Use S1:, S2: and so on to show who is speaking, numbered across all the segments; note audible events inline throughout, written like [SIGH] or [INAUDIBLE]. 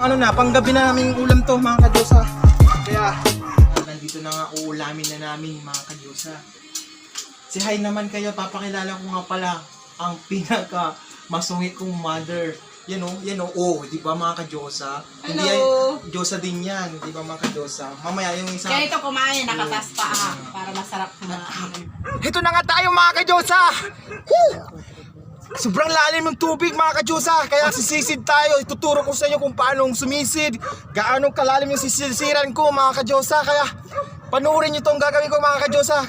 S1: Ano na, panggabi na namin ulam to mga kadyosa. Kaya, nandito na nga uulamin na namin mga kadyosa. Si hi naman kayo, papakilala ko nga pala ang [LAUGHS] pinaka masungit kong mother. Yan o, yan o, oh, di ba mga kadyosa? Hindi yan,
S2: Hello.
S1: Diyosa din yan, di ba mga kadyosa? Mamaya yung isa.
S2: Kaya ito kumain, nakatas pa ah, para masarap kumain.
S1: Ito na nga tayo mga kadyosa! Sobrang lalim ng tubig mga kadyosa, kaya sisisid tayo. Ituturo ko sa inyo kung paano sumisid, gaano kalalim yung sisisiran ko mga kadyosa. Kaya panuorin nyo itong gagawin ko mga kadyosa.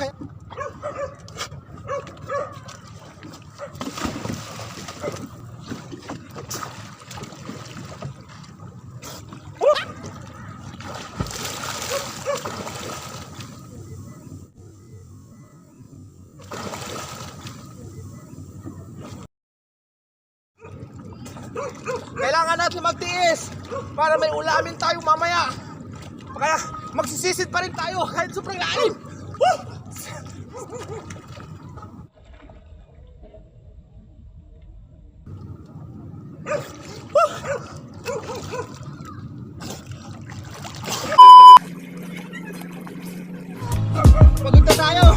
S1: Kailangan natin magtiis para may ulamin tayo mamaya. Kaya magsisisid pa rin tayo kahit sobrang lalim. Woo! Tayo.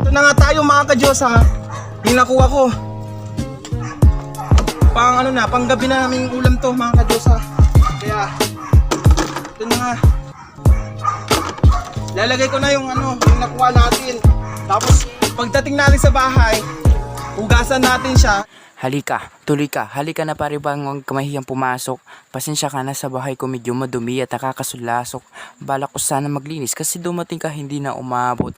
S1: Ito na nga tayo mga kadyosa. Yung nakuha ko. Pang ano na, pang gabi na naming ulam to mga kadyosa. Kaya, ito na nga. Lalagay ko na yung ano, yung nakuha natin. Tapos, pagdating natin sa bahay, hugasan natin siya.
S3: Halika, tuloy ka. Halika na pare bang huwag ka mahiyang pumasok. Pasensya ka na sa bahay ko medyo madumi at nakakasulasok. Balak ko sana maglinis kasi dumating ka hindi na umabot.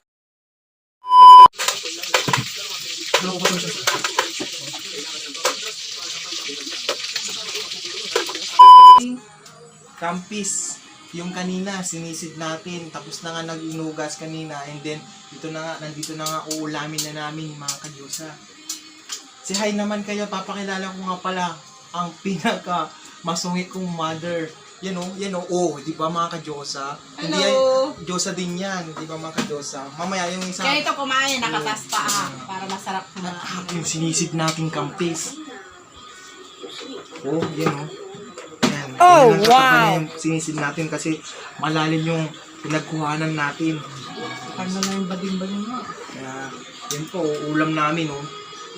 S1: Campis. Yung kanina, sinisid natin. Tapos na nga nag-inugas kanina. And then, dito na nga, nandito na nga uulamin na namin mga kadyosa. Si hi naman kayo, papakilala ko nga pala ang [LAUGHS] pinaka masungit kong mother. Yan o, yan o, oh, di ba mga kadyosa? Hindi yan,
S2: Hello.
S1: Diyosa din yan, di ba mga kadyosa? Mamaya yung isa,
S2: Kaya ito kumain, nakatas pa ah, para masarap kumain.
S1: yung sinisid nating campis. Oh, yan o. Yan.
S2: Oh,
S1: Yan ang katapat na
S2: wow.
S1: Yung sinisid natin kasi malalim yung pinagkuhanan natin.
S2: Ano na yung bading-bading mo?
S1: Kaya, yan po, ulam namin, oh.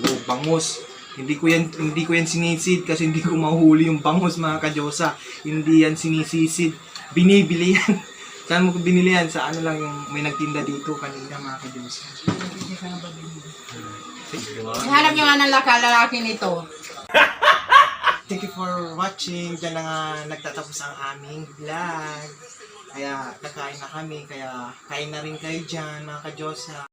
S1: Oh, bangus. Hindi ko yan hindi ko yan sinisid kasi hindi ko mahuli yung bangus mga kadyosa. Hindi yan sinisisid. Binibili yan. [LAUGHS] Saan mo binili yan? Sa ano lang yung may nagtinda dito kanina mga kadyosa.
S2: Hanap nyo nga ng lakalalaki nito. [LAUGHS]
S1: Thank you for watching. Diyan na nga nagtatapos ang aming vlog. Kaya kakain na kami. Kaya kain na rin kayo dyan mga kadyosa.